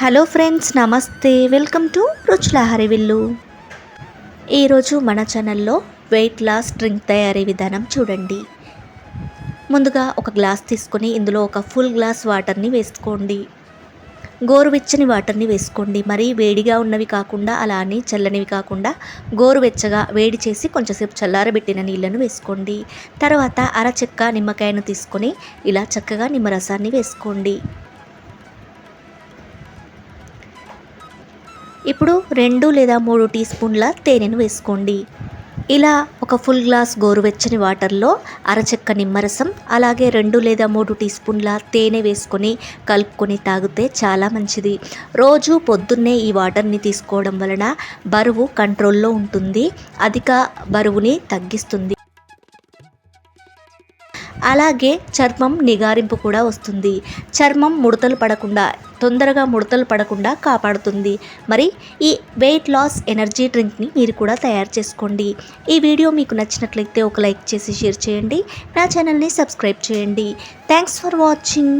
Hello friends namaste. Welcome to Ruchula Harivillu. ఈరోజు మన ఛానల్లో వెయిట్ లాస్ డ్రింక్ తయారీ విధానం చూడండి. ముందుగా ఒక గ్లాస్ తీసుకొని ఇందులో ఒక ఫుల్ గ్లాస్ వాటర్ని వేసుకోండి. గోరువెచ్చని వాటర్ని వేసుకోండి. మరీ వేడిగా ఉన్నవి కాకుండా అలానే చల్లనివి కాకుండా గోరువెచ్చగా వేడి చేసి కొంచెంసేపు చల్లారబెట్టిన నీళ్ళను వేసుకోండి. తర్వాత అర చెక్క నిమ్మకాయను తీసుకొని ఇలా చక్కగా నిమ్మరసాన్ని వేసుకోండి. ఇప్పుడు రెండు లేదా మూడు టీ స్పూన్ల తేనెను వేసుకోండి. ఇలా ఒక ఫుల్ గ్లాస్ గోరువెచ్చని వాటర్లో అరచెక్క నిమ్మరసం అలాగే రెండు లేదా మూడు టీ స్పూన్ల తేనె వేసుకొని కలుపుకొని తాగితే చాలా మంచిది. రోజు పొద్దున్నే ఈ వాటర్ని తీసుకోవడం వలన బరువు కంట్రోల్లో ఉంటుంది. అధిక బరువుని తగ్గిస్తుంది. అలాగే చర్మం నిగారింపు కూడా వస్తుంది. చర్మం ముడతలు పడకుండా తొందరగా ముడతలు పడకుండా కాపాడుతుంది. మరి ఈ వెయిట్ లాస్ ఎనర్జీ డ్రింక్ని మీరు కూడా తయారు చేసుకోండి. ఈ వీడియో మీకు నచ్చినట్లయితే ఒక లైక్ చేసి షేర్ చేయండి. నా ఛానల్ని సబ్స్క్రైబ్ చేయండి. Thanks for watching